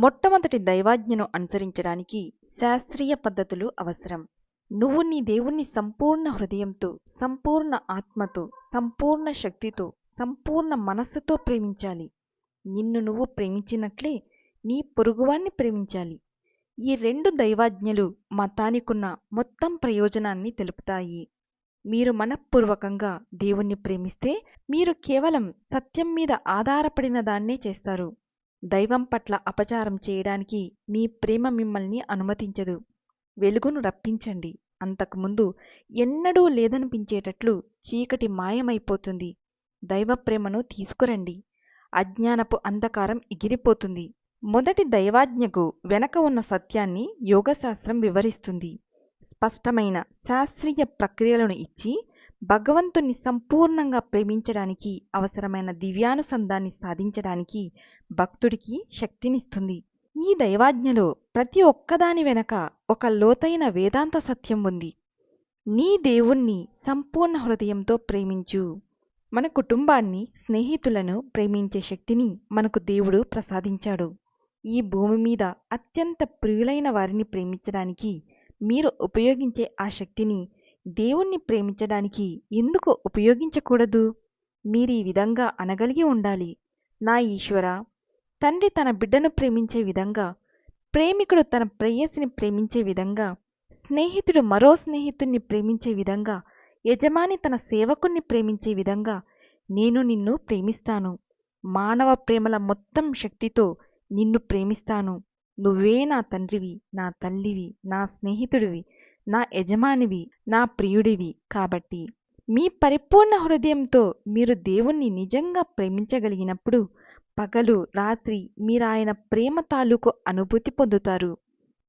మొట్టమొదటి దైవాజ్ఞను అనుసరించడానికి శాస్త్రీయ పద్ధతులు అవసరం. నువ్వు నీ దేవుణ్ణి సంపూర్ణ హృదయంతో సంపూర్ణ ఆత్మతో సంపూర్ణ శక్తితో సంపూర్ణ మనస్సుతో ప్రేమించాలి. నిన్ను నువ్వు ప్రేమించినట్లే నీ పొరుగువాన్ని ప్రేమించాలి. ఈ రెండు దైవాజ్ఞలు మతానికున్న మొత్తం ప్రయోజనాన్ని తెలుపుతాయి. మీరు మనఃపూర్వకంగా దేవుణ్ణి ప్రేమిస్తే మీరు కేవలం సత్యం మీద ఆధారపడిన దాన్నే చేస్తారు. దైవం పట్ల అపచారం చేయడానికి మీ ప్రేమ మిమ్మల్ని అనుమతించదు. వెలుగును రప్పించండి. అంతకుముందు ఎన్నడూ లేదనిపించేటట్లు చీకటి మాయమైపోతుంది. దైవ ప్రేమను తీసుకురండి. అజ్ఞానపు అంధకారం ఎగిరిపోతుంది. మొదటి దైవాజ్ఞకు వెనక ఉన్న సత్యాన్ని యోగశాస్త్రం వివరిస్తుంది. స్పష్టమైన శాస్త్రీయ ప్రక్రియలను ఇచ్చి భగవంతుణ్ణి సంపూర్ణంగా ప్రేమించడానికి అవసరమైన దివ్యానుసంధాన్ని సాధించడానికి భక్తుడికి శక్తినిస్తుంది. ఈ దైవాజ్ఞలో ప్రతి ఒక్కదాని వెనక ఒక లోతైన వేదాంత సత్యం ఉంది. నీ దేవుణ్ణి సంపూర్ణ హృదయంతో ప్రేమించు. మన కుటుంబాన్ని స్నేహితులను ప్రేమించే శక్తిని మనకు దేవుడు ప్రసాదించాడు. ఈ భూమి మీద అత్యంత ప్రియులైన వారిని ప్రేమించడానికి మీరు ఉపయోగించే ఆ శక్తిని దేవుణ్ణి ప్రేమించడానికి ఎందుకు ఉపయోగించకూడదు? మీరు ఈ విధంగా అనగలిగి ఉండాలి. నా ఈశ్వర తండ్రి తన బిడ్డను ప్రేమించే విధంగా ప్రేమికుడు తన ప్రేయసిని ప్రేమించే విధంగా స్నేహితుడు మరో స్నేహితుణ్ణి ప్రేమించే విధంగా యజమాని తన సేవకుణ్ణి ప్రేమించే విధంగా నేను నిన్ను ప్రేమిస్తాను. మానవ ప్రేమల మొత్తం శక్తితో నిన్ను ప్రేమిస్తాను. నువ్వే నా తండ్రివి నా తల్లివి నా స్నేహితుడివి. నా యజమానివి నా ప్రియుడివి. కాబట్టి మీ పరిపూర్ణ హృదయంతో మీరు దేవుణ్ణి నిజంగా ప్రేమించగలిగినప్పుడు పగలు రాత్రి మీరు ఆయన ప్రేమ తాలూకు అనుభూతి పొందుతారు.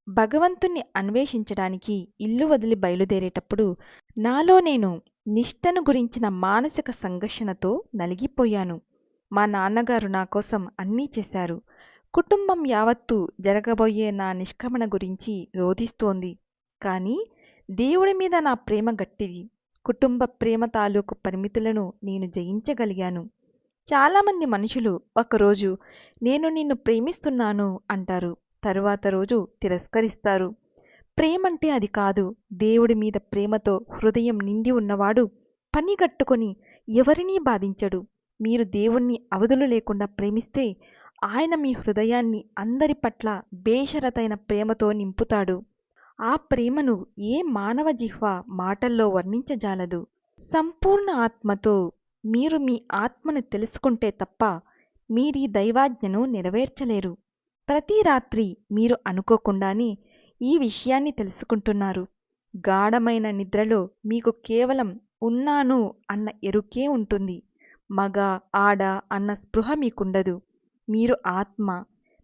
భగవంతుణ్ణి అన్వేషించడానికి ఇల్లు వదిలి బయలుదేరేటప్పుడు నాలో నేను నిష్టను గురించిన మానసిక సంఘర్షణతో నలిగిపోయాను. మా నాన్నగారు నా కోసం అన్నీ చేశారు. కుటుంబం యావత్తు జరగబోయే నా నిష్క్రమణ గురించి రోధిస్తోంది. కానీ దేవుడి మీద నా ప్రేమ గట్టిది. కుటుంబ ప్రేమ తాలూకు పరిమితులను నేను జయించగలిగాను. చాలామంది మనుషులు ఒకరోజు నేను నిన్ను ప్రేమిస్తున్నాను అంటారు. తరువాత రోజు తిరస్కరిస్తారు. ప్రేమంటే అది కాదు. దేవుడి మీద ప్రేమతో హృదయం నిండి ఉన్నవాడు పనిగట్టుకొని ఎవరినీ బాధించడు. మీరు దేవుణ్ణి అవధులు లేకుండా ప్రేమిస్తే ఆయన మీ హృదయాన్ని అందరి పట్ల బేషరతైన ప్రేమతో నింపుతాడు. ఆ ప్రేమను ఏ మానవ జిహ్వ మాటల్లో వర్ణించజాలదు. సంపూర్ణ ఆత్మతో మీరు మీ ఆత్మను తెలుసుకుంటే తప్ప మీరీ దైవాజ్ఞను నెరవేర్చలేరు. ప్రతి రాత్రి మీరు అనుకోకుండానే ఈ విషయాన్ని తెలుసుకుంటున్నారు. గాఢమైన నిద్రలో మీకు కేవలం ఉన్నాను అన్న ఎరుకే ఉంటుంది. మగ ఆడ అన్న స్పృహ మీకుండదు. మీరు ఆత్మ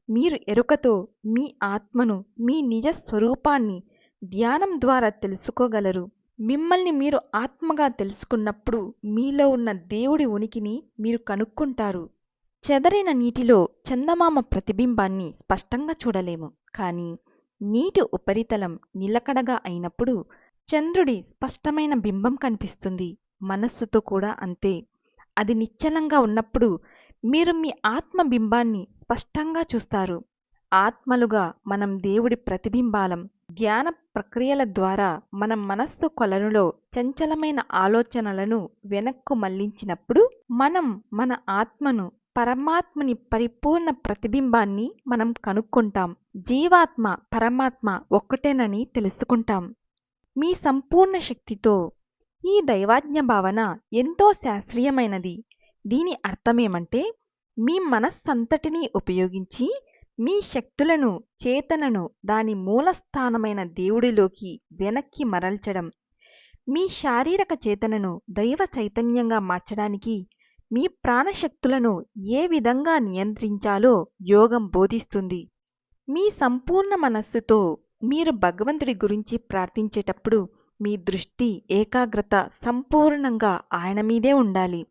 మీరు ఎరుకతో మీ ఆత్మను మీ నిజ స్వరూపాన్ని ధ్యానం ద్వారా తెలుసుకోగలరు. మిమ్మల్ని మీరు ఆత్మగా తెలుసుకున్నప్పుడు మీలో ఉన్న దేవుడి ఉనికిని మీరు కనుక్కుంటారు. చెదరైన నీటిలో చందమామ ప్రతిబింబాన్ని స్పష్టంగా చూడలేము. కానీ నీటి ఉపరితలం నిలకడగా అయినప్పుడు చంద్రుడి స్పష్టమైన బింబం కనిపిస్తుంది. మనస్సుతో కూడా అంతే. అది నిశ్చలంగా ఉన్నప్పుడు మీరు మీ ఆత్మ బింబాన్ని స్పష్టంగా చూస్తారు. ఆత్మలుగా మనం దేవుడి ప్రతిబింబాలం ధ్యాన ప్రక్రియల ద్వారా మనం మనస్సు కొలనులో చంచలమైన ఆలోచనలను వెనక్కు మళ్ళించినప్పుడు మనం మన ఆత్మను పరమాత్మని పరిపూర్ణ ప్రతిబింబాన్ని మనం కనుక్కుంటాం. జీవాత్మ పరమాత్మ ఒక్కటేనని తెలుసుకుంటాం. మీ సంపూర్ణ శక్తితో ఈ దైవాజ్ఞ భావన ఎంతో శాస్త్రీయమైనది. దీని అర్థమేమంటే మీ మనస్సంతటినీ ఉపయోగించి మీ శక్తులను చేతనను దాని మూలస్థానమైన దేవుడిలోకి వెనక్కి మరల్చడం మీ శారీరక చేతనను దైవ చైతన్యంగా మార్చడానికి మీ ప్రాణశక్తులను ఏ విధంగా నియంత్రించాలో యోగం బోధిస్తుంది. మీ సంపూర్ణ మనస్సుతో మీరు భగవంతుడి గురించి ప్రార్థించేటప్పుడు మీ దృష్టి ఏకాగ్రత సంపూర్ణంగా ఆయన మీదే ఉండాలి.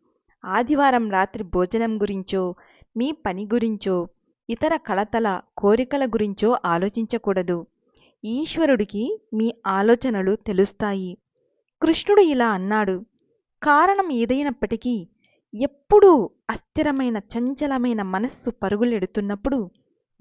ఆదివారం రాత్రి భోజనం గురించో మీ పని గురించో ఇతర కలతల కోరికల గురించో ఆలోచించకూడదు. ఈశ్వరుడికి మీ ఆలోచనలు తెలుస్తాయి. కృష్ణుడు ఇలా అన్నాడు. కారణం ఏదైనప్పటికీ ఎప్పుడూ అస్థిరమైన చంచలమైన మనస్సు పరుగులెడుతున్నప్పుడు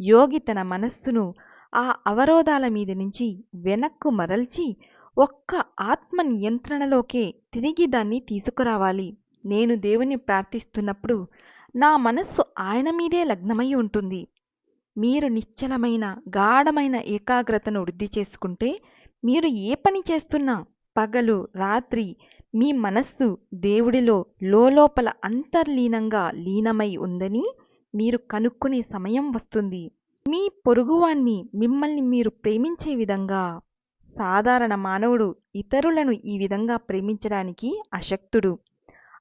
యోగి తన మనస్సును ఆ అవరోధాల మీద నుంచి వెనక్కు మరల్చి ఒక్క ఆత్మ నియంత్రణలోకే తిరిగి దాన్ని తీసుకురావాలి. నేను దేవుని ప్రార్థిస్తున్నప్పుడు నా మనస్సు ఆయన మీదే లగ్నమై ఉంటుంది. మీరు నిశ్చలమైన గాఢమైన ఏకాగ్రతను వృద్ధి చేసుకుంటే మీరు ఏ పని చేస్తున్నా పగలు రాత్రి మీ మనస్సు దేవుడిలో లోపల అంతర్లీనంగా లీనమై ఉందని మీరు కనుక్కునే సమయం వస్తుంది. మీ పొరుగువాన్ని మిమ్మల్ని మీరు ప్రేమించే విధంగా సాధారణ మానవుడు ఇతరులను ఈ విధంగా ప్రేమించడానికి అశక్తుడు.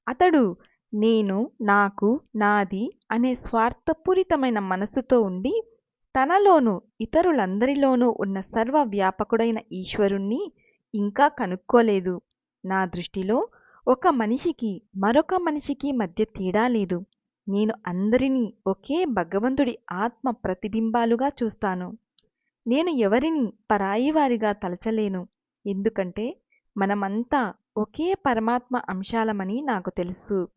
అతడు నేను నాకు నాది అనే స్వార్థపూరితమైన మనసుతో ఉండి తనలోనూ ఇతరులందరిలోనూ ఉన్న సర్వవ్యాపకుడైన ఈశ్వరుణ్ణి ఇంకా కనుక్కోలేదు. నా దృష్టిలో ఒక మనిషికి మరొక మనిషికి మధ్య తేడా లేదు. నేను అందరినీ ఒకే భగవంతుడి ఆత్మ ప్రతిబింబాలుగా చూస్తాను. నేను ఎవరిని పరాయివారిగా తలచలేను. ఎందుకంటే మనమంతా ఒకే పరమాత్మ అంశాలమని నాకు తెలుసు.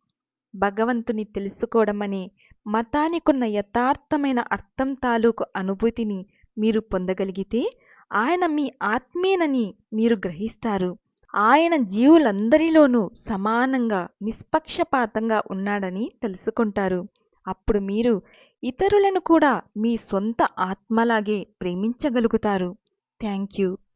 భగవంతుని తెలుసుకోవడమనే మతానికున్న యథార్థమైన అర్థం తాలూకు అనుభూతిని మీరు పొందగలిగితే ఆయన మీ ఆత్మేనని మీరు గ్రహిస్తారు. ఆయన జీవులందరిలోనూ సమానంగా నిష్పక్షపాతంగా ఉన్నాడని తెలుసుకుంటారు. అప్పుడు మీరు ఇతరులను కూడా మీ సొంత ఆత్మలాగే ప్రేమించగలుగుతారు. Thank you.